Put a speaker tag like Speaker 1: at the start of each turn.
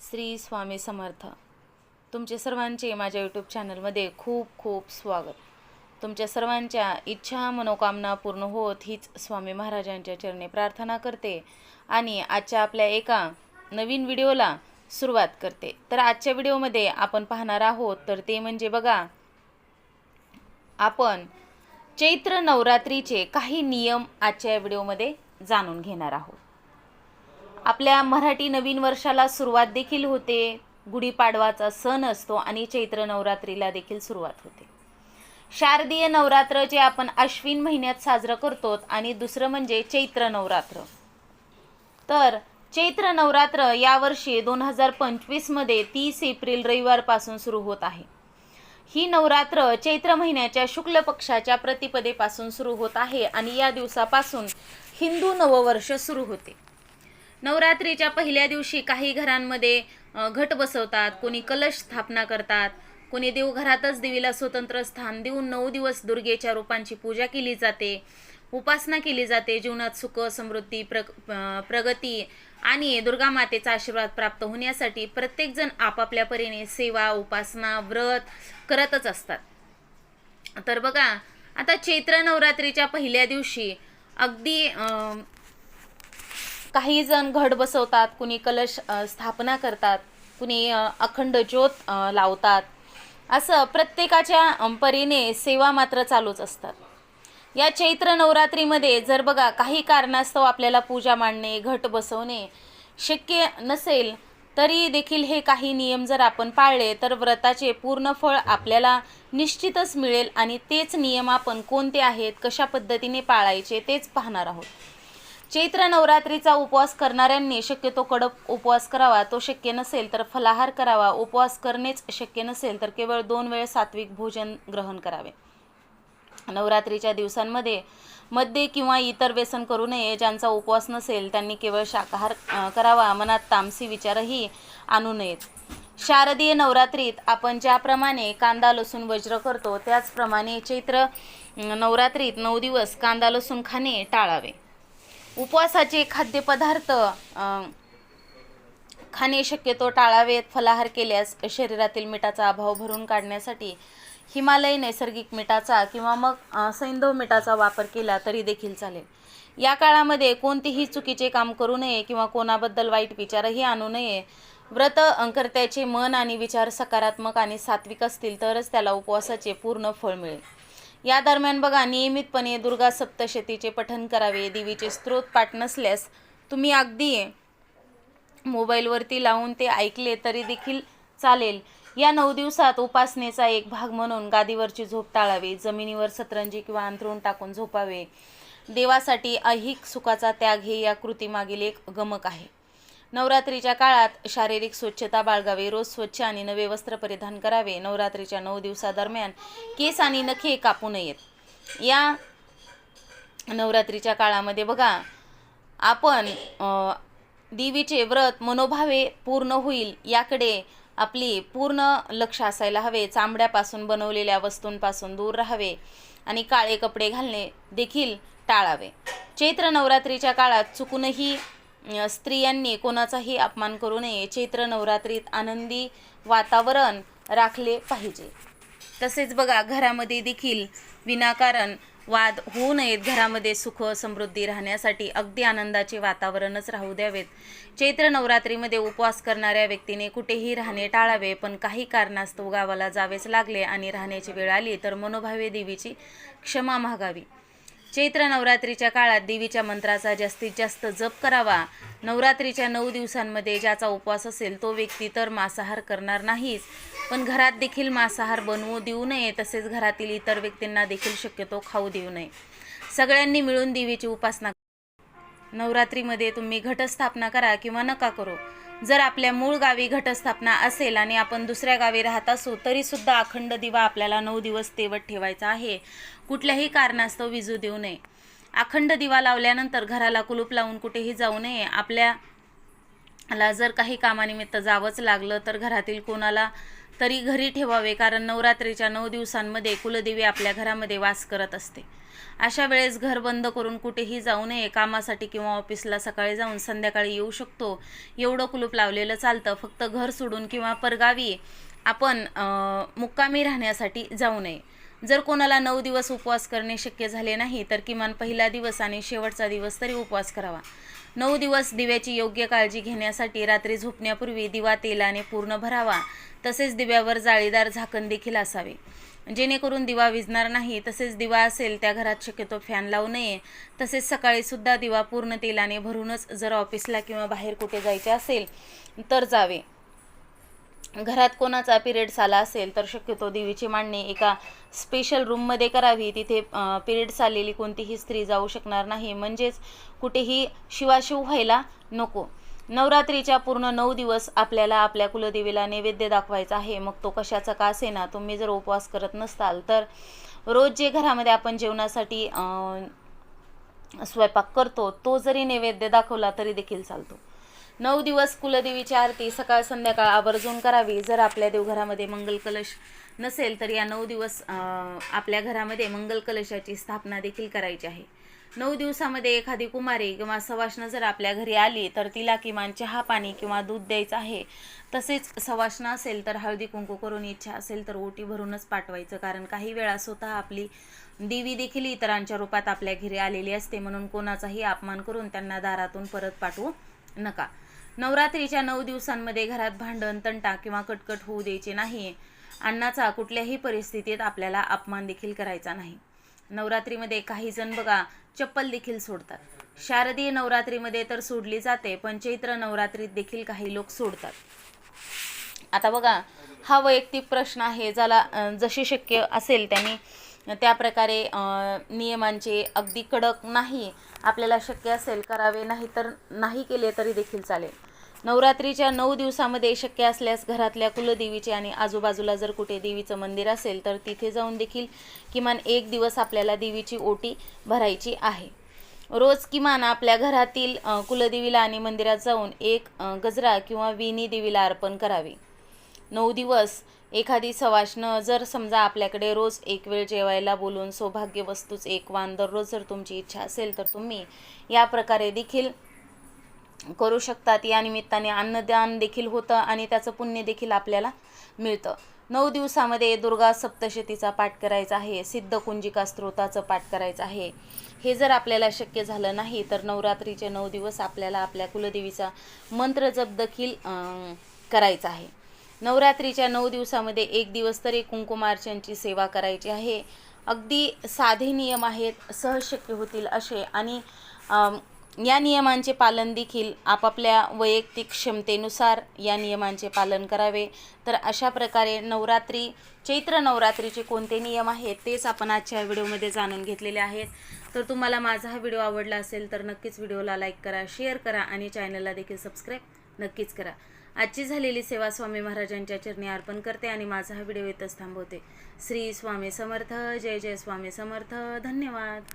Speaker 1: श्री स्वामी समर्थ. तुमचे सर्वांचे माझ्या यूट्यूब चॅनलमध्ये खूप खूप स्वागत. तुमच्या सर्वांच्या इच्छा मनोकामना पूर्ण होत हीच स्वामी महाराजांच्या चरणी प्रार्थना करते आणि आजच्या आपल्या एका नवीन व्हिडिओला सुरुवात करते. तर आजच्या व्हिडिओमध्ये आपण पाहणार आहोत तर ते म्हणजे बघा आपण चैत्र नवरात्रीचे काही नियम आजच्या व्हिडिओमध्ये जाणून घेणार आहोत. आपल्या मराठी नवीन वर्षाला सुरुवात देखील होते. गुढीपाडवाचा सण असतो आणि चैत्र नवरात्रीला देखील सुरुवात होते. शारदीय नवरात्र जे आपण अश्विन महिन्यात साजरं करतो आणि दुसरं म्हणजे चैत्र नवरात्र. तर चैत्र नवरात्र यावर्षी दोन हजार पंचवीसमध्ये तीस एप्रिल रविवारपासून सुरू होत आहे. ही नवरात्र चैत्र महिन्याच्या शुक्ल पक्षाच्या प्रतिपदेपासून सुरू होत आहे आणि या दिवसापासून हिंदू नववर्ष सुरू होते. नवरात्रीच्या पहिल्या दिवशी काही घरांमध्ये घट बसवतात कोणी कलश स्थापना करतात कोणी देवघरातच देवीला स्वतंत्र स्थान देऊन नऊ दिवस दुर्गेच्या रूपांची पूजा केली जाते उपासना केली जाते जीवनात सुख समृद्धी प्रग प्रगती आणि दुर्गा मातेचा आशीर्वाद प्राप्त होण्यासाठी प्रत्येकजण आपापल्या परीने सेवा उपासना व्रत करतच असतात. तर बघा आता चैत्र नवरात्रीच्या पहिल्या दिवशी अगदी काही जण घट बसवतात कुणी कलश स्थापना करतात कुणी अखंड ज्योत लावतात. असं प्रत्येकाच्या परीने सेवा मात्र चालूच असतात. या चैत्र नवरात्रीमध्ये जर बघा काही कारणास्तव आपल्याला पूजा मांडणे घट बसवणे शक्य नसेल तरी देखील हे काही नियम जर आपण पाळले तर व्रताचे पूर्ण फळ आपल्याला निश्चितच मिळेल आणि तेच नियम आपण कोणते आहेत कशा पद्धतीने पाळायचे तेच पाहणार आहोत. चैत्र नवरात्रीचा उपवास करणाऱ्यांनी शक्यतो कडक उपवास करावा तो शक्य नसेल तर फलाहार करावा. उपवास करणेच शक्य नसेल तर केवळ दोन वेळ सात्विक भोजन ग्रहण करावे. नवरात्रीच्या दिवसांमध्ये मद्य किंवा इतर व्यसन करू नये ज्यांचा उपवास नसेल त्यांनी केवळ शाकाहार करावा. मनात तामसी विचारही आणू नयेत. शारदीय नवरात्रीत आपण ज्याप्रमाणे कांदा लसूण वज्र करतो त्याचप्रमाणे चैत्र नवरात्रीत नऊ दिवस कांदा लसूण खाणे टाळावे. उपवासाचे खाद्यपदार्थ खाणे शक्यतो टाळावेत फलाहार केल्यास शरीरातील मिठाचा अभाव भरून काढण्यासाठी हिमालय नैसर्गिक मिठाचा किंवा मग सैंधव मिठाचा वापर केला तरी देखील चालेल. या काळामध्ये कोणतेही चुकीचे काम करू नये किंवा कोणाबद्दल वाईट विचारही आणू नये. व्रत अंकर्त्याचे मन आणि विचार सकारात्मक आणि सात्विक असतील तरच त्याला उपवासाचे पूर्ण फळ मिळेल. या दरम्यान बघा नियमितपणे दुर्गा सप्तशतीचे पठण करावे देवीचे स्त्रोत पाठ नसल्यास तुम्ही अगदी मोबाईलवरती लावून ते ऐकले तरी देखील चालेल. या नऊ दिवसात उपासनेचा एक भाग म्हणून गादीवरची झोप टाळावी जमिनीवर सतरंजी किंवा अंथरूण टाकून झोपावे. देवासाठी ऐहिक सुखाचा त्याग हे या कृतीमागील एक गमक आहे. नवरात्रीच्या काळात शारीरिक स्वच्छता बाळगावी रोज स्वच्छ आणि नवे वस्त्र परिधान करावे. नवरात्रीच्या नऊ दिवसादरम्यान केस आणि नखे कापू नयेत. या नवरात्रीच्या काळामध्ये बघा आपण देवीचे व्रत मनोभावे पूर्ण होईल याकडे आपली पूर्ण लक्ष असायला हवे. चांबड्यापासून बनवलेल्या वस्तूंपासून दूर राहावे आणि काळे कपडे घालणे देखील टाळावे. चैत्र नवरात्रीच्या काळात चुकूनही स्त्रियांनी कोणाचाही अपमान करू नये. चैत्र नवरात्रीत आनंदी वातावरण राखले पाहिजे. तसेच बघा घरामध्ये देखील विनाकारण वाद होऊ नयेत. घरामध्ये सुख समृद्धी राहण्यासाठी अगदी आनंदाचे वातावरणच राहू द्यावेत. चैत्र नवरात्रीमध्ये उपवास करणाऱ्या व्यक्तीने कुठेही राहणे टाळावे पण काही कारणास्तव गावाला जावेच लागले आणि राहण्याची वेळ आली तर मनोभावे देवीची क्षमा मागावी. चैत्र नवरात्रीच्या काळात देवीच्या मंत्राचा जास्तीत जास्त जप करावा. नवरात्रीच्या नऊ दिवसांमध्ये ज्याचा उपवास असेल तो व्यक्ती तर मांसाहार करणार नाहीच. पण घरात देखील मांसाहार बनवू देऊ नये तसेच घरातील इतर व्यक्तींना देखील शक्यतो खाऊ देऊ नये. सगळ्यांनी मिळून देवीची उपासना नवरात्रीमध्ये तुम्ही घटस्थापना करा किंवा नका करू. जर आपल्या मूळ गावी घटस्थापना असेल आणि आपण दुसऱ्या गावी राहत असू तरीसुद्धा अखंड दिवा आपल्याला नऊ दिवस तेवत ठेवायचा आहे. कुठल्याही कारणास्तव विजू देऊ नये. अखंड दिवा लावल्यानंतर घराला कुलूप लावून कुठेही जाऊ नये. आपल्या ला जर काही कामानिमित्त जावंच लागलं तर घरातील कोणाला तरी घरी ठेवावे कारण नवरात्रीच्या नऊ दिवसांमध्ये कुलदेवी आपल्या घरामध्ये वास करत असते. अशा वेळेस घर बंद करून कुठेही जाऊ नये कामासाठी किंवा ऑफिसला सकाळी जाऊन संध्याकाळी येऊ शकतो. एवढं कुलूप लावलेलं चालतं. फक्त घर सोडून किंवा परगावी आपण मुक्कामी राहण्यासाठी जाऊ नये. जर कोणाला नऊ दिवस उपवास करणे शक्य झाले नाही तर किमान पहिला दिवस आणि शेवटचा दिवस तरी उपवास करावा. नऊ दिवस दिव्याची योग्य काळजी घेण्यासाठी रात्री झोपण्यापूर्वी दिवा तेलाने पूर्ण भरावा तसेच दिव्यावर जाळीदार झाकण देखील असावे. जेणेकरून दिवा विजणार नाही तसेच दिवा असेल त्या घरात शक्यतो फॅन लावू नये. तसेच सकाळीसुद्धा दिवा पूर्ण तेलाने भरूनच जर ऑफिसला किंवा बाहेर कुठे जायचे असेल तर जावे. घरात कोणाचा पिरियड्स आला असेल तर शक्यतो देवीची मांडणी एका स्पेशल रूममध्ये करावी. तिथे पिरियड्स आलेली कोणतीही स्त्री जाऊ शकणार नाही. म्हणजेच कुठेही शिवाशिव व्हायला नको. नवरात्रीच्या पूर्ण नऊ दिवस आपल्याला आपल्या कुलदेवीला नैवेद्य दाखवायचा आहे. मग तो कशाचा का असेना? तुम्ही जर उपवास करत नसताल तर रोज जे घरामध्ये आपण जेवणासाठी स्वयंपाक करतो तो जरी नैवेद्य दाखवला तरी देखील चालतो. नऊ दिवस कुलदेवीची आरती सकाळ संध्याकाळ आवर्जून करावी. जर आपल्या देवघरामध्ये मंगल कलश नसेल तर या नऊ दिवस आपल्या घरामध्ये मंगल कलशाची स्थापना देखील करायची आहे. नऊ दिवसामध्ये एखादी कुमारी किंवा सवाष्ण जर आपल्या घरी आली तर तिला किमान चहा पाणी किंवा दूध द्यायचं आहे. तसेच सवाष्ण असेल तर हळदी कुंकू करून इच्छा असेल तर ओटी भरूनच पाठवायचं. कारण काही वेळा स्वतः आपली देवी देखील इतरांच्या रूपात आपल्या घरी आलेली असते म्हणून कोणाचाही अपमान करून त्यांना दारातून परत पाठवू नका. नवरात्रीच्या नऊ दिवसांमध्ये घरात भांडण तंटा किंवा कटकट होऊ द्यायचे नाही. अन्नाचा कुठल्याही परिस्थितीत आपल्याला अपमान देखील करायचा नाही. नवरात्रीमध्ये काही जण बघा चप्पल देखील सोडतात. शारदीय नवरात्रीमध्ये तर सोडली जाते पण चैत्र नवरात्रीत देखील काही लोक सोडतात. आता बघा हा वैयक्तिक प्रश्न आहे ज्याला जसे जशी शक्य असेल त्यांनी त्या प्रकारे नियमांचे अगदी कडक नाही आपल्याला शक्य असेल करावे नाही तर नाही केले तरी देखील चालेल. नवरात्रीच्या नऊ दिवसामध्ये शक्य असल्यास घरातल्या कुलदेवीचे आणि आजूबाजूला जर कुठे देवीचं मंदिर असेल तर तिथे जाऊन देखील किमान एक दिवस आपल्याला देवीची ओटी भरायची आहे. रोज किमान आपल्या घरातील कुलदेवीला आणि मंदिरात जाऊन एक गजरा किंवा विणी देवीला अर्पण करावे. नऊ दिवस एखादी सवाष्ण जर समजा आपल्याकडे रोज एक वेळ जेवायला बोलून सौभाग्य वस्तूच एक वान दररोज जर तुमची इच्छा असेल तर तुम्ही या प्रकारे देखील करू शकतात या निमित्ताने अन्नदान देखील होतं आणि त्याचं पुण्य देखील आपल्याला मिळतं. नऊ दिवसामध्ये दुर्गा सप्तशतीचा पाठ करायचा आहे. सिद्ध कुंजिका स्त्रोताचं पाठ करायचं आहे. हे जर आपल्याला शक्य झालं नाही तर नवरात्रीचे नऊ दिवस आपल्याला आपल्या कुलदेवीचा मंत्र जप देखील करायचा आहे. नवरात्रीच्या नऊ दिवसामध्ये एक दिवस तरी कुंकुमार्चनची सेवा करायची आहे. अगदी साधे नियम आहेत सहज शक्य होतील असे. आणि या नियमांचे पालन देखील आपापल्या वैयक्तिक क्षमतेनुसार या नियमांचे पालन करावे. तर अशा प्रकारे नवरात्री चैत्र नवरात्रीचे कोणते नियम आहेत तेच आपण आजच्या व्हिडिओमध्ये जाणून घेतलेले आहेत. तर तुम्हाला माझा हा व्हिडिओ आवडला असेल तर नक्कीच व्हिडिओला लाईक करा शेअर करा आणि चॅनलला देखील सबस्क्राईब नक्कीच करा. आजची झालेली सेवा स्वामी महाराजांच्या चरणी अर्पण करते आणि माझा हा व्हिडिओ इथंच थांबवते. श्री स्वामी समर्थ जय जय स्वामी समर्थ. धन्यवाद.